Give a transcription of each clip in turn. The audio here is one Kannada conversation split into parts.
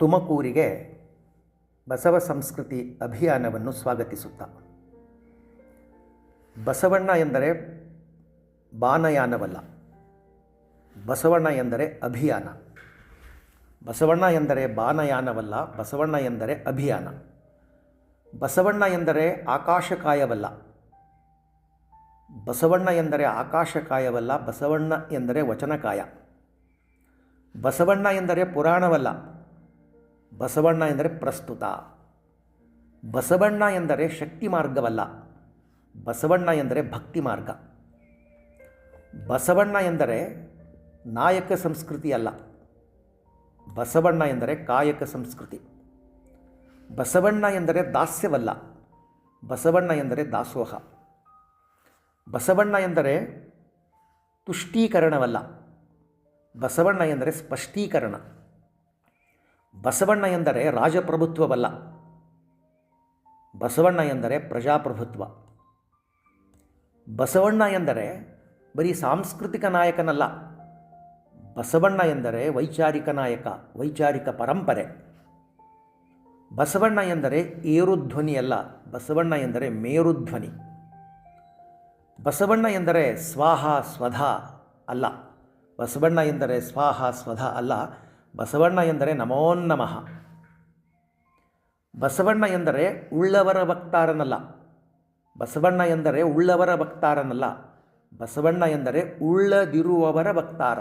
ತುಮಕೂರಿಗೆ ಬಸವ ಸಂಸ್ಕೃತಿ ಅಭಿಯಾನವನ್ನು ಸ್ವಾಗತಿಸುತ್ತಾ. ಬಸವಣ್ಣ ಎಂದರೆ ಬಾನಯಾನವಲ್ಲ. ಬಸವಣ್ಣ ಎಂದರೆ ಅಭಿಯಾನ. ಬಸವಣ್ಣ ಎಂದರೆ ಬಾನಯಾನವಲ್ಲ, ಬಸವಣ್ಣ ಎಂದರೆ ಅಭಿಯಾನ. ಬಸವಣ್ಣ ಎಂದರೆ ಆಕಾಶಕಾಯವಲ್ಲ. ಬಸವಣ್ಣ ಎಂದರೆ ಆಕಾಶಕಾಯವಲ್ಲ, ಬಸವಣ್ಣ ಎಂದರೆ ವಚನಕಾಯ. ಬಸವಣ್ಣ ಎಂದರೆ ಪುರಾಣವಲ್ಲ. ಬಸವಣ್ಣ ಎಂದರೆ ಪ್ರಸ್ತುತ. ಬಸವಣ್ಣ ಎಂದರೆ ಶಕ್ತಿ ಮಾರ್ಗವಲ್ಲ. ಬಸವಣ್ಣ ಎಂದರೆ ಭಕ್ತಿ ಮಾರ್ಗ. ಬಸವಣ್ಣ ಎಂದರೆ ನಾಯಕ ಸಂಸ್ಕೃತಿ ಅಲ್ಲ. ಬಸವಣ್ಣ ಎಂದರೆ ಕಾಯಕ ಸಂಸ್ಕೃತಿ. ಬಸವಣ್ಣ ಎಂದರೆ ದಾಸ್ಯವಲ್ಲ. ಬಸವಣ್ಣ ಎಂದರೆ ದಾಸೋಹ. ಬಸವಣ್ಣ ಎಂದರೆ ತುಷ್ಟೀಕರಣವಲ್ಲ. ಬಸವಣ್ಣ ಎಂದರೆ ಸ್ಪಷ್ಟೀಕರಣ. ಬಸವಣ್ಣ ಎಂದರೆ ರಾಜಪ್ರಭುತ್ವವಲ್ಲ. ಬಸವಣ್ಣ ಎಂದರೆ ಪ್ರಜಾಪ್ರಭುತ್ವ. ಬಸವಣ್ಣ ಎಂದರೆ ಬರೀ ಸಾಂಸ್ಕೃತಿಕ ನಾಯಕನಲ್ಲ. ಬಸವಣ್ಣ ಎಂದರೆ ವೈಚಾರಿಕ ನಾಯಕ, ವೈಚಾರಿಕ ಪರಂಪರೆ. ಬಸವಣ್ಣ ಎಂದರೆ ಏರುಧ್ವನಿಯಲ್ಲ ಬಸವಣ್ಣ ಎಂದರೆ ಮೇರುಧ್ವನಿ ಬಸವಣ್ಣ ಎಂದರೆ ಸ್ವಾಹ, ಸ್ವಧ ಅಲ್ಲ. ಬಸವಣ್ಣ ಎಂದರೆ ಸ್ವಾಹ, ಸ್ವಧ ಅಲ್ಲ ಬಸವಣ್ಣ ಎಂದರೆ ನಮೋನ್ನಮಃ ಬಸವಣ್ಣ ಎಂದರೆ ಉಳ್ಳವರ ವಕ್ತಾರನಲ್ಲ ಬಸವಣ್ಣ ಎಂದರೆ ಉಳ್ಳವರ ವಕ್ತಾರನಲ್ಲ ಬಸವಣ್ಣ ಎಂದರೆ ಉಳ್ಳದಿರುವವರ ವಕ್ತಾರ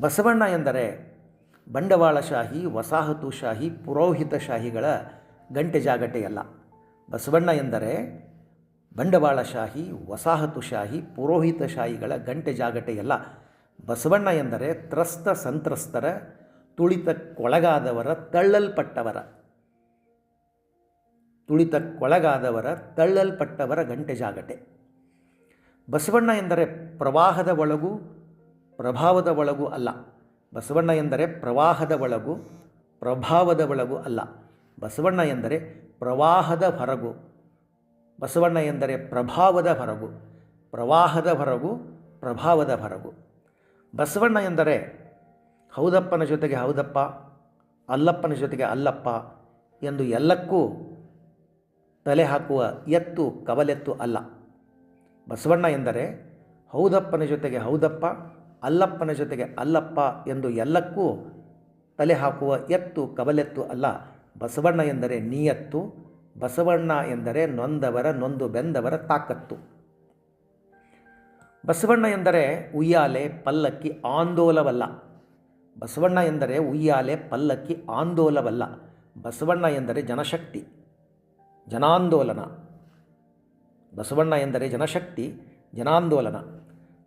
ಬಸವಣ್ಣ ಎಂದರೆ ಬಂಡವಾಳಶಾಹಿ, ವಸಾಹತುಶಾಹಿ, ಪುರೋಹಿತಶಾಹಿಗಳ ಗಂಟೆ ಜಾಗಟೆಯಲ್ಲ. ಬಸವಣ್ಣ ಎಂದರೆ ಬಂಡವಾಳಶಾಹಿ, ವಸಾಹತುಶಾಹಿ, ಪುರೋಹಿತಶಾಹಿಗಳ ಗಂಟೆ ಜಾಗಟೆಯಲ್ಲ. ಬಸವಣ್ಣ ಎಂದರೆ ತ್ರಸ್ತ ಸಂತ್ರಸ್ತರ, ತುಳಿತಕ್ಕೊಳಗಾದವರ, ತಳ್ಳಲ್ಪಟ್ಟವರ. ತುಳಿತಕ್ಕೊಳಗಾದವರ, ತಳ್ಳಲ್ಪಟ್ಟವರ ಗಂಟೆ ಜಾಗಟೆ. ಬಸವಣ್ಣ ಎಂದರೆ ಪ್ರವಾಹದ ಒಳಗೂ, ಪ್ರಭಾವದ ಒಳಗೂ ಅಲ್ಲ. ಬಸವಣ್ಣ ಎಂದರೆ ಪ್ರವಾಹದ ಒಳಗೂ, ಪ್ರಭಾವದ ಒಳಗೂ ಅಲ್ಲ. ಬಸವಣ್ಣ ಎಂದರೆ ಪ್ರವಾಹದ ಹೊರಗು, ಬಸವಣ್ಣ ಎಂದರೆ ಪ್ರಭಾವದ ಹೊರಗು, ಪ್ರವಾಹದ ಹೊರಗು, ಪ್ರಭಾವದ ಹೊರಗು. ಬಸವಣ್ಣ ಎಂದರೆ ಹೌದಪ್ಪನ ಜೊತೆಗೆ ಹೌದಪ್ಪ, ಅಲ್ಲಪ್ಪನ ಜೊತೆಗೆ ಅಲ್ಲಪ್ಪ ಎಂದು ಎಲ್ಲಕ್ಕೂ ತಲೆ ಹಾಕುವ ಎತ್ತು, ಕವಲೆತ್ತು ಅಲ್ಲ. ಬಸವಣ್ಣ ಎಂದರೆ ಹೌದಪ್ಪನ ಜೊತೆಗೆ ಹೌದಪ್ಪ, ಅಲ್ಲಪ್ಪನ ಜೊತೆಗೆ ಅಲ್ಲಪ್ಪ ಎಂದು ಎಲ್ಲಕ್ಕೂ ತಲೆ ಹಾಕುವ ಎತ್ತು, ಕವಲೆತ್ತು ಅಲ್ಲ. ಬಸವಣ್ಣ ಎಂದರೆ ನೀಯತ್ತು, ಬಸವಣ್ಣ ಎಂದರೆ ನೊಂದವರ, ನೊಂದು ಬೆಂದವರ ತಾಕತ್ತು. ಬಸವಣ್ಣ ಎಂದರೆ ಉಯ್ಯಾಲೆ, ಪಲ್ಲಕ್ಕಿ ಆಂದೋಲವಲ್ಲ. ಬಸವಣ್ಣ ಎಂದರೆ ಉಯ್ಯಾಲೆ, ಪಲ್ಲಕ್ಕಿ ಆಂದೋಲವಲ್ಲ. ಬಸವಣ್ಣ ಎಂದರೆ ಜನಶಕ್ತಿ, ಜನಾಂದೋಲನ. ಬಸವಣ್ಣ ಎಂದರೆ ಜನಶಕ್ತಿ, ಜನಾಂದೋಲನ.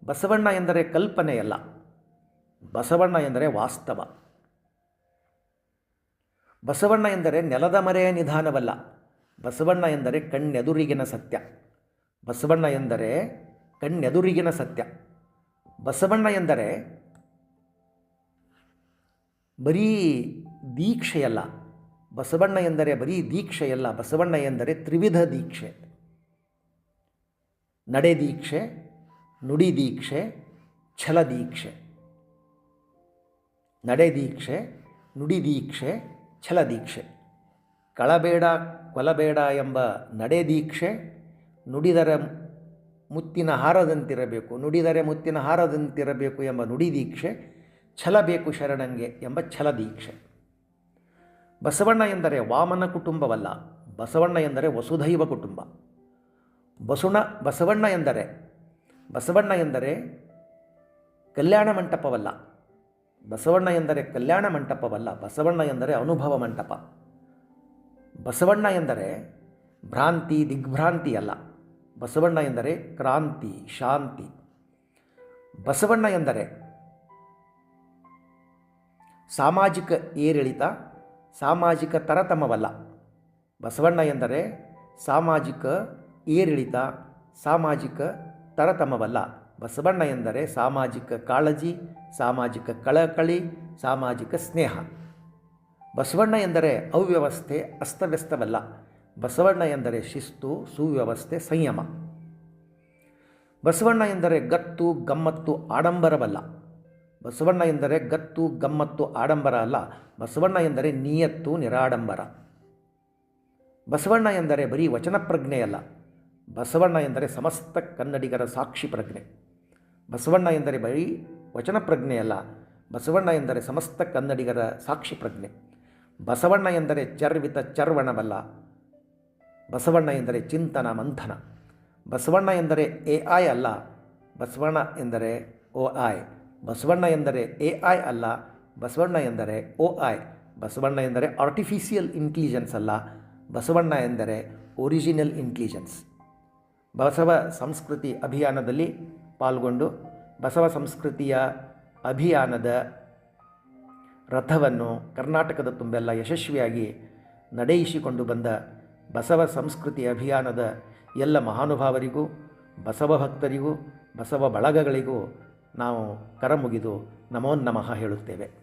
ಬಸವಣ್ಣ ಎಂದರೆ ಕಲ್ಪನೆಯಲ್ಲ. ಬಸವಣ್ಣ ಎಂದರೆ ವಾಸ್ತವ. ಬಸವಣ್ಣ ಎಂದರೆ ನೆಲದ ಮರೆಯ ನಿಧಾನವಲ್ಲ. ಬಸವಣ್ಣ ಎಂದರೆ ಕಣ್ಣೆದುರಿಗಿನ ಸತ್ಯ. ಬಸವಣ್ಣ ಎಂದರೆ ಕಣ್ಣೆದುರಿಗಿನ ಸತ್ಯ. ಬಸವಣ್ಣ ಎಂದರೆ ಬರೀ ದೀಕ್ಷೆಯಲ್ಲ. ಬಸವಣ್ಣ ಎಂದರೆ ಬರೀ ದೀಕ್ಷೆಯಲ್ಲ. ಬಸವಣ್ಣ ಎಂದರೆ ತ್ರಿವಿಧ ದೀಕ್ಷೆ. ನಡೆ ದೀಕ್ಷೆ, ನುಡಿ ದೀಕ್ಷೆ, ಛಲ ದೀಕ್ಷೆ. ನಡೆ ದೀಕ್ಷೆ, ನುಡಿ ದೀಕ್ಷೆ, ಛಲ ದೀಕ್ಷೆ. ಕಳಬೇಡ, ಕೊಲಬೇಡ ಎಂಬ ನಡೆ ದೀಕ್ಷೆ, ನುಡಿದರೆ ಮುತ್ತಿನ ಹಾರದಂತಿರಬೇಕು. ನುಡಿದರೆ ಮುತ್ತಿನ ಹಾರದಂತಿರಬೇಕು ಎಂಬ ನುಡಿ ದೀಕ್ಷೆ ಛಲ ಬೇಕು ಶರಣಂಗೆ ಎಂಬ ಛಲ ದೀಕ್ಷೆ ಬಸವಣ್ಣ ಎಂದರೆ ವಾಮನ ಕುಟುಂಬವಲ್ಲ, ಬಸವಣ್ಣ ಎಂದರೆ ವಸುಧೈವ ಕುಟುಂಬ. ಬಸುಣ, ಬಸವಣ್ಣ ಎಂದರೆ ಬಸವಣ್ಣ ಎಂದರೆ ಕಲ್ಯಾಣ ಮಂಟಪವಲ್ಲ. ಬಸವಣ್ಣ ಎಂದರೆ ಕಲ್ಯಾಣ ಮಂಟಪವಲ್ಲ, ಬಸವಣ್ಣ ಎಂದರೆ ಅನುಭವ ಮಂಟಪ. ಬಸವಣ್ಣ ಎಂದರೆ ಭ್ರಾಂತಿ ದಿಗ್ಭ್ರಾಂತಿ ಅಲ್ಲ ಬಸವಣ್ಣ ಎಂದರೆ ಕ್ರಾಂತಿ, ಶಾಂತಿ. ಬಸವಣ್ಣ ಎಂದರೆ ಸಾಮಾಜಿಕ ಏರಿಳಿತ, ಸಾಮಾಜಿಕ ತರತಮವಲ್ಲ. ಬಸವಣ್ಣ ಎಂದರೆ ಸಾಮಾಜಿಕ ಏರಿಳಿತ, ಸಾಮಾಜಿಕ ತರತಮವಲ್ಲ. ಬಸವಣ್ಣ ಎಂದರೆ ಸಾಮಾಜಿಕ ಕಾಳಜಿ, ಸಾಮಾಜಿಕ ಕಳಕಳಿ, ಸಾಮಾಜಿಕ ಸ್ನೇಹ. ಬಸವಣ್ಣ ಎಂದರೆ ಅವ್ಯವಸ್ಥೆ, ಅಸ್ತವ್ಯಸ್ತವಲ್ಲ. ಬಸವಣ್ಣ ಎಂದರೆ ಶಿಸ್ತು, ಸುವ್ಯವಸ್ಥೆ, ಸಂಯಮ. ಬಸವಣ್ಣ ಎಂದರೆ ಗತ್ತು, ಗಮ್ಮತ್ತು, ಆಡಂಬರವಲ್ಲ. ಬಸವಣ್ಣ ಎಂದರೆ ಗತ್ತು, ಗಮ್ಮತ್ತು, ಆಡಂಬರ ಅಲ್ಲ. ಬಸವಣ್ಣ ಎಂದರೆ ನಿಯತ್ತು, ನಿರಾಡಂಬರ. ಬಸವಣ್ಣ ಎಂದರೆ ಬರೀ ವಚನ ಪ್ರಜ್ಞೆಯಲ್ಲ ಬಸವಣ್ಣ ಎಂದರೆ ಸಮಸ್ತ ಕನ್ನಡಿಗರ ಸಾಕ್ಷಿ ಪ್ರಜ್ಞೆ. ಬಸವಣ್ಣ ಎಂದರೆ ಬರೀ ವಚನ ಪ್ರಜ್ಞೆಯಲ್ಲ ಬಸವಣ್ಣ ಎಂದರೆ ಸಮಸ್ತ ಕನ್ನಡಿಗರ ಸಾಕ್ಷಿ ಪ್ರಜ್ಞೆ. ಬಸವಣ್ಣ ಎಂದರೆ ಚರ್ವಿತ ಚರ್ವಣವಲ್ಲ. ಬಸವಣ್ಣ ಎಂದರೆ ಚಿಂತನ, ಮಂಥನ. ಬಸವಣ್ಣ ಎಂದರೆ ಎ ಐ ಅಲ್ಲ, ಬಸವಣ್ಣ ಎಂದರೆ ಓ ಐ ಬಸವಣ್ಣ ಎಂದರೆ ಎ ಐ ಅಲ್ಲ, ಬಸವಣ್ಣ ಎಂದರೆ ಓ ಐ ಬಸವಣ್ಣ ಎಂದರೆ ಆರ್ಟಿಫಿಷಿಯಲ್ ಇಂಟೆಲಿಜೆನ್ಸ್ ಅಲ್ಲ, ಬಸವಣ್ಣ ಎಂದರೆ ಒರಿಜಿನಲ್ ಇಂಟೆಲಿಜೆನ್ಸ್ ಬಸವ ಸಂಸ್ಕೃತಿ ಅಭಿಯಾನದಲ್ಲಿ ಪಾಲ್ಗೊಂಡು ಬಸವ ಸಂಸ್ಕೃತಿಯ ಅಭಿಯಾನದ ರಥವನ್ನು ಕರ್ನಾಟಕದ ತುಂಬೆಲ್ಲ ಯಶಸ್ವಿಯಾಗಿ ನಡೆಯಿಸಿಕೊಂಡು ಬಂದ ಬಸವ ಸಂಸ್ಕೃತಿ ಅಭಿಯಾನದ ಎಲ್ಲ ಮಹಾನುಭಾವರಿಗೂ ಬಸವ ಭಕ್ತರಿಗೂ ಬಸವ ಬಳಗಗಳಿಗೂ ನಾವು ಕರಮುಗಿದು ನಮೋ ನಮಃ ಹೇಳುತ್ತೇವೆ.